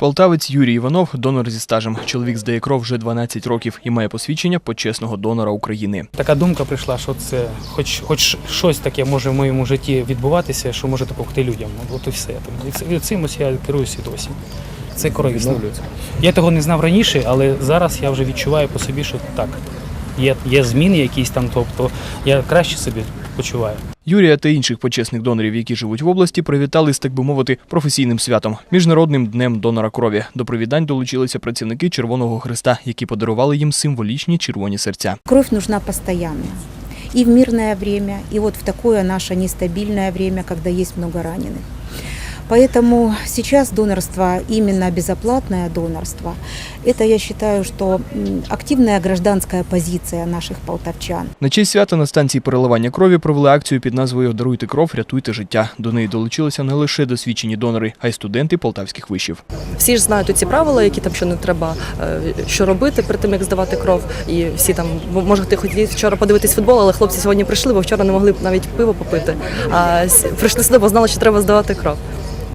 Полтавець Юрій Іванов донор зі стажем. Чоловік здає кров вже 12 років і має посвідчення почесного донора України. Така думка прийшла, що це хоч, хоч щось таке може в моєму житті відбуватися, що може допомогти людям. От і все. І цим ось я керуюся і досі. Це кров відновлюється. Я того не знав раніше, але зараз я вже відчуваю по собі, що так. Є, є зміни якісь там, тобто я краще собі почуваю. Юрія та інших почесних донорів, які живуть в області, привітали з так би мовити професійним святом міжнародним днем донора крові. До привітань долучилися працівники Червоного Христа, які подарували їм символічні червоні серця. Кровь нужна постоянно. И в мирное время, и вот в такое наше нестабильное время, когда есть много раненых. Поэтому сейчас донорство, именно безоплатное донорство, это я считаю, что активная гражданская позиция наших полтавчан. На честь свята на станції переливання крові провели акцію під назвою Даруйте кров, рятуйте життя. До неї долучилися не лише досвідчені донори, а й студенти полтавських вишів. Всі ж знають ці правила, які там що не треба, е, що робити перед тим, як здавати кров. І всі там може ти хотіли вчора подивитись футбол, але хлопці сьогодні прийшли, бо вчора не могли навіть пиво попити. А с- прийшли сюди, бо знали, що треба здавати кров.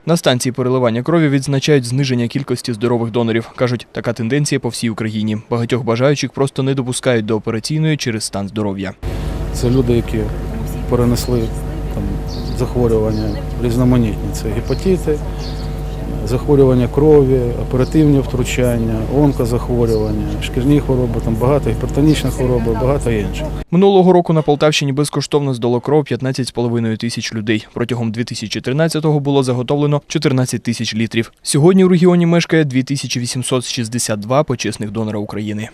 На станції переливання крові відзначають зниження кількості здорових донорів. кажуть, така тенденція по всій Україні. Багатьох бажаючих просто не допускають до операційної через стан здоров'я. Це люди, які перенесли там, захворювання різноманітні. Це гепатити, захворювання крові, оперативні втручання, онкозахворювання, шкірні хвороби, там багато гіпертонічні хвороби, багато інших. Минулого року на Полтавщині безкоштовно здало кров 15,5 тисяч людей. Протягом 2013-го було заготовлено 14 тисяч літрів. Сьогодні у регіоні мешкає 2862 почесних донора України.